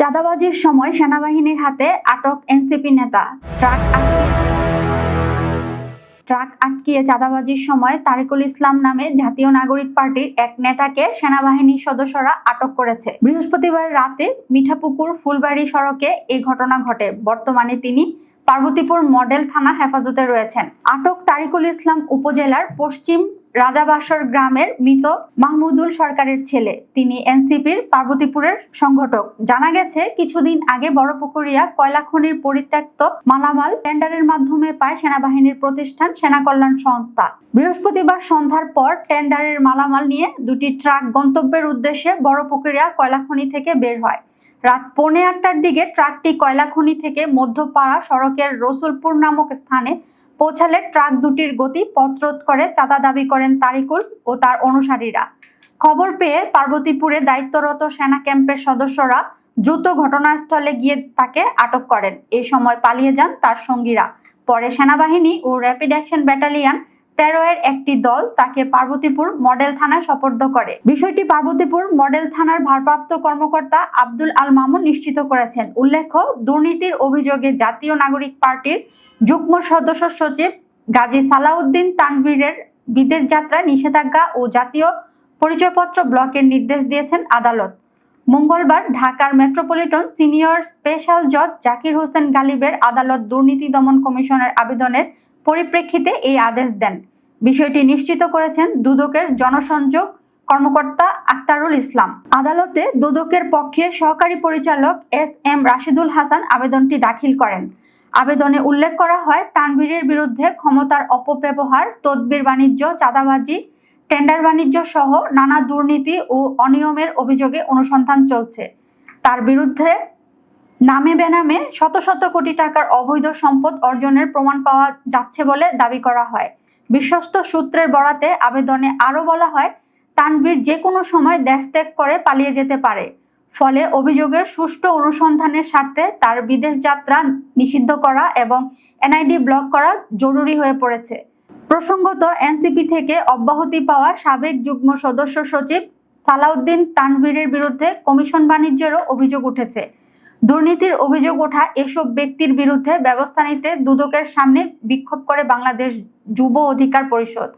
চাঁদাবাজির সময় সেনাবাহিনীর হাতে আটক এনসিপি নেতা। ট্রাক ট্রাক আটকিয়ে চাঁদাবাজির সময় তারিকুল ইসলাম নামে জাতীয় নাগরিক পার্টির এক নেতাকে সেনাবাহিনীর সদস্যরা আটক করেছে। বৃহস্পতিবার রাতে মিঠাপুকুর ফুলবাড়ি সড়কে এই ঘটনা ঘটে। বর্তমানে তিনি পার্বতীপুর মডেল থানা হেফাজতে রয়েছেন। আটক তারিকুল ইসলাম উপজেলার পশ্চিম রাজাবাসর গ্রামের মৃত মাহমুদুল সরকারের ছেলে। তিনি এনসিপির পার্বতীপুরের সংগঠক। জানা গেছে, কিছুদিন আগে বড়পুকুরিয়া কয়লা খনির পরিত্যক্ত মালামাল টেন্ডারের মাধ্যমে পায় সেনাবাহিনীর প্রতিষ্ঠান সেনা কল্যাণ সংস্থা। বৃহস্পতিবার সন্ধ্যার পর টেন্ডারের মালামাল নিয়ে দুটি ট্রাক গন্তব্যের উদ্দেশ্যে বড়পুকুরিয়া কয়লা খনি থেকে বের হয়। রাত পৌনে আটটার দিকে ট্রাকটি কয়লা খনি থেকে মধ্যপাড়া সড়কের রসুলপুর নামক স্থানে পৌঁছালে ট্রাক দুটির গতি পথরোধ করে চাঁদা দাবি করেন তারিকুল ও তার অনুসারীরা। খবর পেয়ে পার্বতীপুরে দায়িত্বরত সেনা ক্যাম্পের সদস্যরা দ্রুত ঘটনাস্থলে গিয়ে তাকে আটক করেন। এই সময় পালিয়ে যান তার সঙ্গীরা। পরে সেনাবাহিনী ও র্যাপিড অ্যাকশন ব্যাটালিয়ন তেরো এর একটি দল তাকে পার্বতীপুর মডেল থানায় সোপর্দ করে। বিষয়টি পার্বতীপুর মডেল থানার ভারপ্রাপ্ত কর্মকর্তা আব্দুল আল মামুন নিশ্চিত করেছেন। উল্লেখ্য, দুর্নীতির অভিযোগে জাতীয় নাগরিক পার্টির যুগ্ম সদস্য সচিব গাজী সালাউদ্দিন তানভীরের বিদেশ যাত্রায় নিষেধাজ্ঞা ও জাতীয় পরিচয়পত্র ব্লকের নির্দেশ দিয়েছেন আদালত। মঙ্গলবার ঢাকার মেট্রোপলিটন সিনিয়র স্পেশাল জজ জাকির হোসেন গালিবের আদালত দুর্নীতি দমন কমিশনের আবেদনের পরিপ্রেক্ষিতে এই আদেশ দেন। বিষয়টি নিশ্চিত করেছেন দুদকের জনসংযোগ কর্মকর্তা আক্তারুল ইসলাম। আদালতে দুদকের পক্ষে সহকারী পরিচালক এস এম রাশিদুল হাসান আবেদনটি দাখিল করেন। আবেদনে উল্লেখ করা হয়, তানভীরের বিরুদ্ধে ক্ষমতার অপব্যবহার, তদবির বাণিজ্য, চাঁদাবাজি, টেন্ডার বাণিজ্য সহ নানা দুর্নীতি ও অনিয়মের অভিযোগে অনুসন্ধান চলছে। তার বিরুদ্ধে নামে বেনামে শত শত কোটি টাকার অবৈধ সম্পদ অর্জনের প্রমাণ পাওয়া যাচ্ছে বলে দাবি করা হয়। বিশ্বস্ত সূত্রের বরাতে আবেদনে আরও বলা হয়, তানভীর যে কোনো সময় দেশ ত্যাগ করে পালিয়ে যেতে পারে। ফলে অভিযোগের সুষ্ঠু অনুসন্ধানের স্বার্থে তার বিদেশ যাত্রা নিষিদ্ধ করা এবং এনআইডি ব্লক করা জরুরি হয়ে পড়েছে। প্রসঙ্গত, এনসিপি থেকে অব্যাহতি পাওয়া সাবেক যুগ্ম সদস্য সচিব সালাউদ্দিন তানভীরের বিরুদ্ধে কমিশন বাণিজ্যেরও অভিযোগ উঠেছে। দুর্নীতির অভিযোগ ওঠা এসব ব্যক্তির বিরুদ্ধে ব্যবস্থা নিতে দুদকের সামনে বিক্ষোভ করে বাংলাদেশ যুব অধিকার পরিষদ।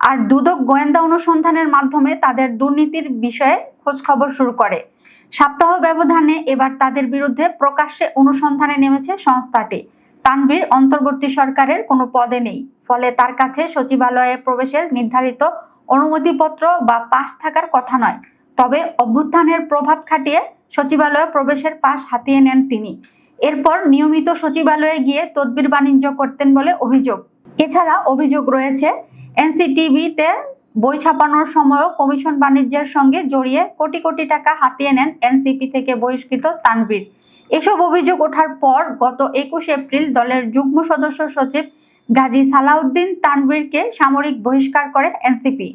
আর দুদক গোয়েন্দা অনুসন্ধানের মাধ্যমে তাদের দুর্নীতির বিষয়ে খোঁজখবর শুরু করে। সপ্তাহ ব্যবধানে এবার তাদের বিরুদ্ধে প্রকাশ্যে অনুসন্ধানে নেমেছে সংস্থাটি। তানভীর অন্তর্বর্তী সরকারের কোনো পদে নেই। ফলে তার কাছে সচিবালয়ে প্রবেশের নির্ধারিত অনুমতিপত্র বা পাশ থাকার কথা নয়। তবে অভ্যুত্থানের প্রভাব খাটিয়ে সচিবালয়ে প্রবেশের পাশ হাতিয়ে নেন তিনি। এরপর নিয়মিত সচিবালয়ে গিয়ে তদবির বাণিজ্য করতেন বলে অভিযোগ। এছাড়া অভিযোগ রয়েছে, এনসিটিভিতে বই ছাপানোর সময়ও কমিশন বাণিজ্যের সঙ্গে জড়িয়ে কোটি কোটি টাকা হাতিয়ে নেন এনসিপি থেকে বহিষ্কৃত তানভীর। এসব অভিযোগ ওঠার পর গত একুশ এপ্রিল দলের যুগ্ম সদস্য সচিব গাজী সালাউদ্দিন তানভীরকে সামরিক বহিষ্কার করে এনসিপি।